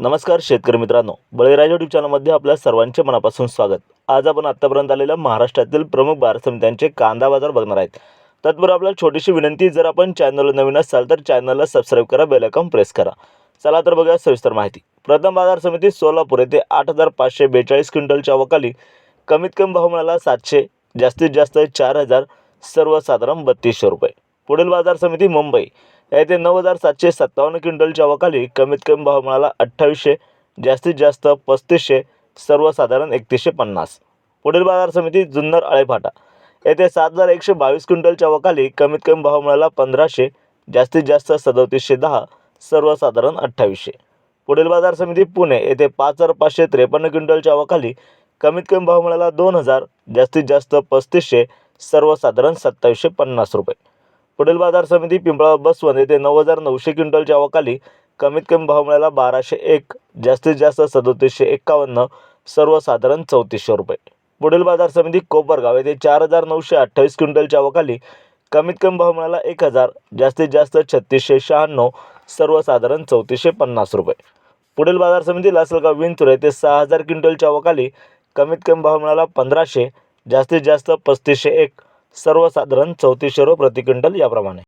नमस्कार शेतकरी मित्रांनो. बळीराजा यूट्यूब चॅनलमध्ये आपल्या सर्वांचे मनापासून स्वागत. आज आपण आत्तापर्यंत आलेल्या महाराष्ट्रातील प्रमुख बाजार समित्यांचे कांदा बाजार बघणार आहेत. तत्पूर्वी आपल्याला छोटीशी विनंती जर आपण चॅनलला नवीन असाल तर चॅनलला सबस्क्राईब करा बेलकॉन प्रेस करा. चला तर बघा सविस्तर माहिती. प्रथम बाजार समिती सोलापूर येथे आठ हजार पाचशे बेचाळीस क्विंटलच्या वकाली कमीत कमी भाव मिळाला सातशे जास्तीत जास्त चार हजार सर्वसाधारण बत्तीसशे रुपये. पुढील बाजार समिती मुंबई. येथे नऊ हजार सातशे सत्तावन्न क्विंटलच्या वकाली कमीत कमी भाव मिळाला अठ्ठावीसशे जास्तीत जास्त पस्तीसशे सर्वसाधारण एकतीसशे पन्नास. पुढील बाजार समिती जुन्नर आळेफाटा. येथे सात हजार एकशे बावीस क्विंटलच्या वकाली कमीत कमी भाव मिळाला पंधराशे जास्तीत जास्त सदोतीसशे दहा सर्वसाधारण अठ्ठावीसशे. पुढील बाजार समिती पुणे. येथे पाच हजार पाचशे त्रेपन्न क्विंटलच्या वकाली कमीत कमी भाव मिळाला दोन हजार जास्तीत जास्त पस्तीसशे सर्वसाधारण सत्तावीसशे पन्नास रुपये. पुढील बाजार समिती पिंपळा बसवंत येथे नऊ हजार नऊशे क्विंटलच्या वकाली कमीत कमी भाव मिळाला बाराशे एक जास्तीत जास्त सदोतीसशे एक्कावन्न सर्वसाधारण चौतीसशे रुपये. पुढील बाजार समिती कोपरगाव येथे चार हजार नऊशे अठ्ठावीस क्विंटलच्या वकाली कमीत कमी भाव मिळाला एक हजार जास्तीत जास्त छत्तीसशे शहाण्णव सर्वसाधारण चौतीसशे पन्नास रुपये. पुढील बाजार समिती लासलगाव विंचूर येथे सहा हजार क्विंटलच्या वकाली कमीत कमी भाव मिळाला पंधराशे जास्तीत जास्त पस्तीसशे एक सर्वसाधारण चौतीसशे रुपये प्रति क्विंटल याप्रमाणे.